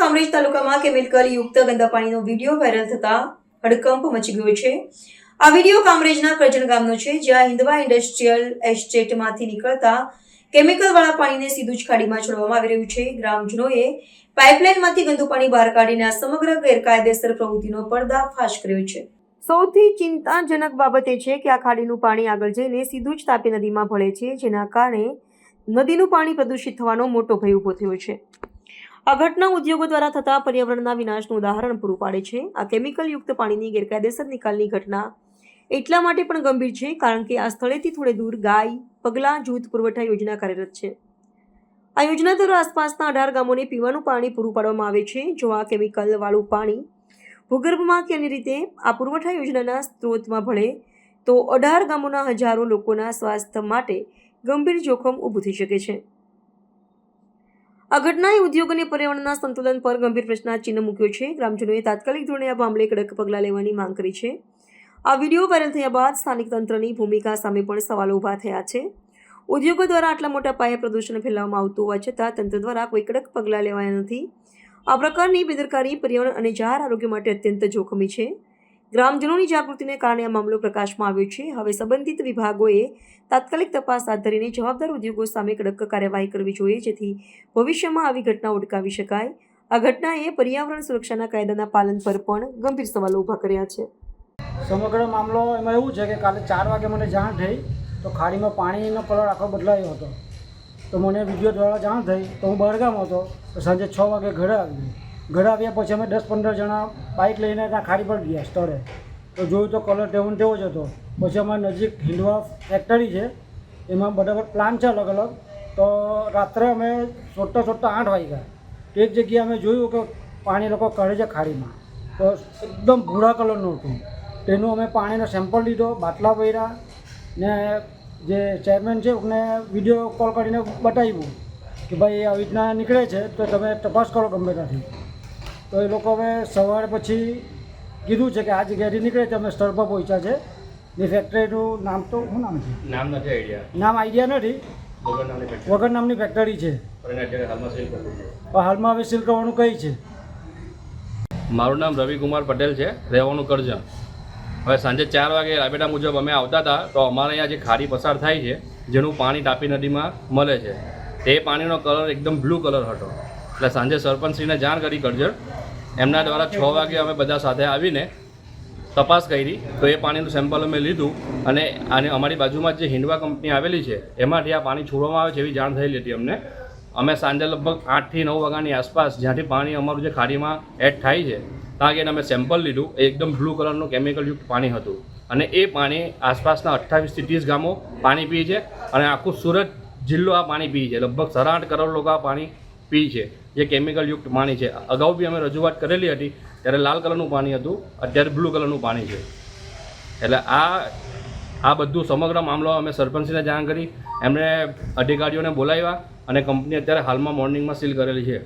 કામરેજ તાલુકામાં કેમિકલ યુક્ત ગંદા પાણીનો વીડિયો વાયરલ થતા હડકંપ મચી ગયો છે. આ વીડિયો કામરેજના કરજણ ગામનો છે, જ્યાં હિન્દવા ઇન્ડસ્ટ્રીયલ એસ્ટેટમાંથી નીકળતા કેમિકલવાળા પાણીને સીધું જ ખાડીમાં છોડવામાં આવી રહ્યું છે. ગ્રામજનોએ પાઇપલાઇનમાંથી ગંદુ પાણી બહાર કાઢીને આ સમગ્ર ગેરકાયદેસર પ્રવૃત્તિનો પર્દાફાશ કર્યો છે. સૌથી ચિંતાજનક બાબત એ છે કે આ ખાડીનું પાણી આગળ જઈને સીધું જ તાપી નદીમાં ભળે છે, જેના કારણે નદીનું પાણી પ્રદૂષિત થવાનો મોટો ભય ઊભો થયો છે. આ ઘટના ઉદ્યોગો દ્વારા થતા પર્યાવરણના વિનાશનું ઉદાહરણ પૂરું પાડે છે. આ કેમિકલ યુક્ત પાણીની ગેરકાયદેસર નિકાલની ઘટના એટલા માટે પણ ગંભીર છે, કારણ કે આ સ્થળેથી થોડે દૂર ગાય, પગલાં, જૂથ પુરવઠા યોજના કાર્યરત છે. આ યોજના દ્વારા આસપાસના અઢાર ગામોને પીવાનું પાણી પૂરું પાડવામાં આવે છે. જો આ કેમિકલવાળું પાણી ભૂગર્ભમાં કે અન્ય રીતે આ પુરવઠા યોજનાના સ્ત્રોતમાં ભળે, તો અઢાર ગામોના હજારો લોકોના સ્વાસ્થ્ય માટે ગંભીર જોખમ ઊભું થઈ શકે છે. આ ઘટનાએ ઉદ્યોગ અને પર્યાવરણના સંતુલન પર ગંભીર પ્રશ્નાચિહ્ન મૂક્યો છે. ગ્રામજનોએ તાત્કાલિક ધોરણે આ મામલે કડક પગલાં લેવાની માંગ કરી છે. આ વીડિયો વાયરલ થયા બાદ સ્થાનિક તંત્રની ભૂમિકા સામે પણ સવાલો ઊભા થયા છે. ઉદ્યોગો દ્વારા આટલા મોટા પાયે પ્રદૂષણ ફેલાવવામાં આવતું હોવા છતાં તંત્ર દ્વારા કોઈ કડક પગલાં લેવાયા નથી. આ પ્રકારની બેદરકારી પર્યાવરણ અને જાહેર આરોગ્ય માટે અત્યંત જોખમી છે. ગ્રામજનોની જાગૃતિને કારણે આ મામલો પ્રકાશમાં આવ્યો છે. હવે સંબંધિત વિભાગોએ તાત્કાલિક તપાસ હાથ ધરીને જવાબદાર ઉદ્યોગો સામે કડક કાર્યવાહી કરવી જોઈએ, જેથી ભવિષ્યમાં આવી ઘટનાઓ અટકાવી શકાય. આ ઘટનાએ પર્યાવરણ સુરક્ષાના કાયદાના પાલન પર પણ ગંભીર સવાલો ઊભા કર્યા છે. સમગ્ર મામલો એમાં એવું છે કે કાલે ચાર વાગે મને જાણ થઈ, તો ખાડીમાં પાણીનો કલર આખો બદલાયો હતો. તો મને વીડિયો દ્વારા જાણ થઈ, તો હું બહારગામ હતો, તો સાંજે છ વાગે ઘરે આવી ઘરે આવ્યા પછી અમે દસ પંદર જણા બાઇક લઈને ત્યાં ખાડી પર ગયા સ્થળે. તો જોયું તો કલર તેવો તેવો જ હતો. પછી અમારે નજીક હિન્દવા ફેક્ટરી છે. એમાં બધા પ્લાન છે અલગ અલગ. તો રાત્રે અમે શોધતા શોધતા આઠ વાગ્યા. એક જગ્યાએ અમે જોયું કે પાણી લોકો કરે છે ખાડીમાં. તો એકદમ ભૂરા કલરનું હતું. તેનું અમે પાણીનો સેમ્પલ લીધો, બાટલા પહેર્યા ને જે ચેરમેન છે એમને વીડિયો કોલ કરીને બતાવ્યું કે ભાઈ આવી રીતના નીકળે છે, તો તમે તપાસ કરો ગમે ત્યાંથી. તો એ લોકો હવે સવાર પછી કીધું છે કે આ જગ્યાએથી નીકળે છે. અમે સ્થળ પર પહોંચ્યા છે. એ ફેક્ટરીનું નામ તો શું નામ છે? નામ નથી આઈડિયા નામ આઈડિયા નથી. વગર નામની ફેક્ટરી છે. હાલમાં હવે સીલ કરવાનું કઈ છે? મારું નામ રવિકુમાર પટેલ છે. રહેવાનું કરજણ. હવે સાંજે ચાર વાગે રાબેટા મુજબ અમે આવતા હતા તો અમારે અહીંયા જે ખાડી પસાર થાય છે જેનું પાણી તાપી નદીમાં મળે છે. તે પાણીનો કલર એકદમ બ્લુ કલર હતો. એટલે સાંજે સરપંચશ્રીને જાણ કરી કરજણ. એમના દ્વારા છ વાગે અમે બધા સાથે આવીને તપાસ કરી, તો એ પાણીનું સેમ્પલ અમે લીધું અને આને અમારી બાજુમાં જે હિન્ડવા કંપની આવેલી છે, એમાંથી આ પાણી છોડવામાં આવે છે એવી જાણ થયેલી હતી અમને. અમે સાંજે લગભગ આઠથી નવ વાગ્યાની આસપાસ જ્યાંથી પાણી અમારું જે ખાડીમાં એડ થાય છે, ત્યાં જઈને અમે સેમ્પલ લીધું. એ એકદમ બ્લુ કલરનું કેમિકલયુક્ત પાણી હતું. અને એ પાણી આસપાસના અઠ્ઠાવીસથી ત્રીસ ગામો પાણી પીએ છે અને આખું સુરત જિલ્લો આ પાણી પીએ છે. લગભગ સરાઠ કરોડ લોકો આ પાણી પી છે, જે કેમિકલયુક્ત પાણી છે. અગાઉ બી અમે રજૂઆત કરેલી હતી, ત્યારે લાલ કલરનું પાણી હતું, અત્યારે બ્લુ કલરનું પાણી છે. એટલે આ આ બધું સમગ્ર મામલો અમે સરપંચને જાણ કરી એમણે અધિકારીઓને બોલાવ્યા અને કંપની અત્યારે હાલમાં મોર્નિંગમાં સીલ કરેલી છે.